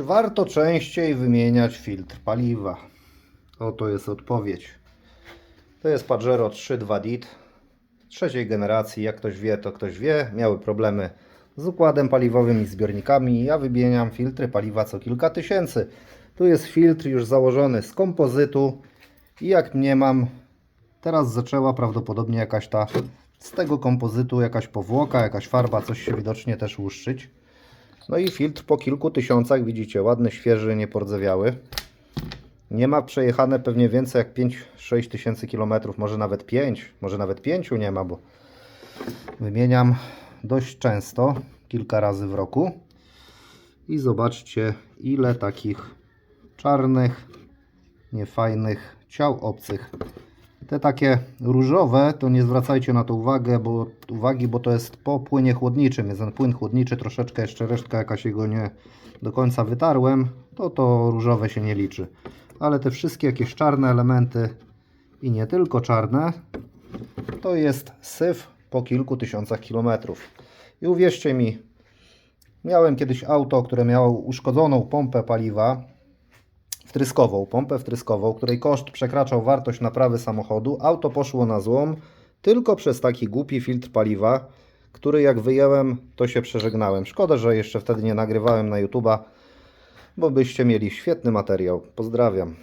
Czy warto częściej wymieniać filtr paliwa? Oto jest odpowiedź. To jest Pajero 3.2 DIT trzeciej generacji. Jak ktoś wie, to ktoś wie. Miały problemy z układem paliwowym i zbiornikami. Ja wymieniam filtry paliwa co kilka tysięcy. Tu jest filtr już założony z kompozytu i jak mniemam, teraz zaczęła prawdopodobnie jakaś ta z tego kompozytu jakaś powłoka, jakaś farba, coś się widocznie też łuszczyć. No i filtr po kilku tysiącach, widzicie, ładny, świeży, niepordzewiały. Nie ma przejechane pewnie więcej jak 5-6 tysięcy kilometrów, może nawet 5, może nawet 5 nie ma, bo wymieniam dość często, kilka razy w roku. I zobaczcie, ile takich czarnych, niefajnych ciał obcych. Te takie różowe, to nie zwracajcie na to uwagę, bo, uwagi, bo to jest po płynie chłodniczym. Jest ten płyn chłodniczy, troszeczkę jeszcze resztka jakaś jego nie do końca wytarłem, to to różowe się nie liczy. Ale te wszystkie jakieś czarne elementy i nie tylko czarne, to jest syf po kilku tysiącach kilometrów. I uwierzcie mi, miałem kiedyś auto, które miało uszkodzoną pompę paliwa, wtryskową, pompę wtryskową, której koszt przekraczał wartość naprawy samochodu. Auto poszło na złom tylko przez taki głupi filtr paliwa, który jak wyjęłem, to się przeżegnałem. Szkoda, że jeszcze wtedy nie nagrywałem na YouTube'a, bo byście mieli świetny materiał. Pozdrawiam.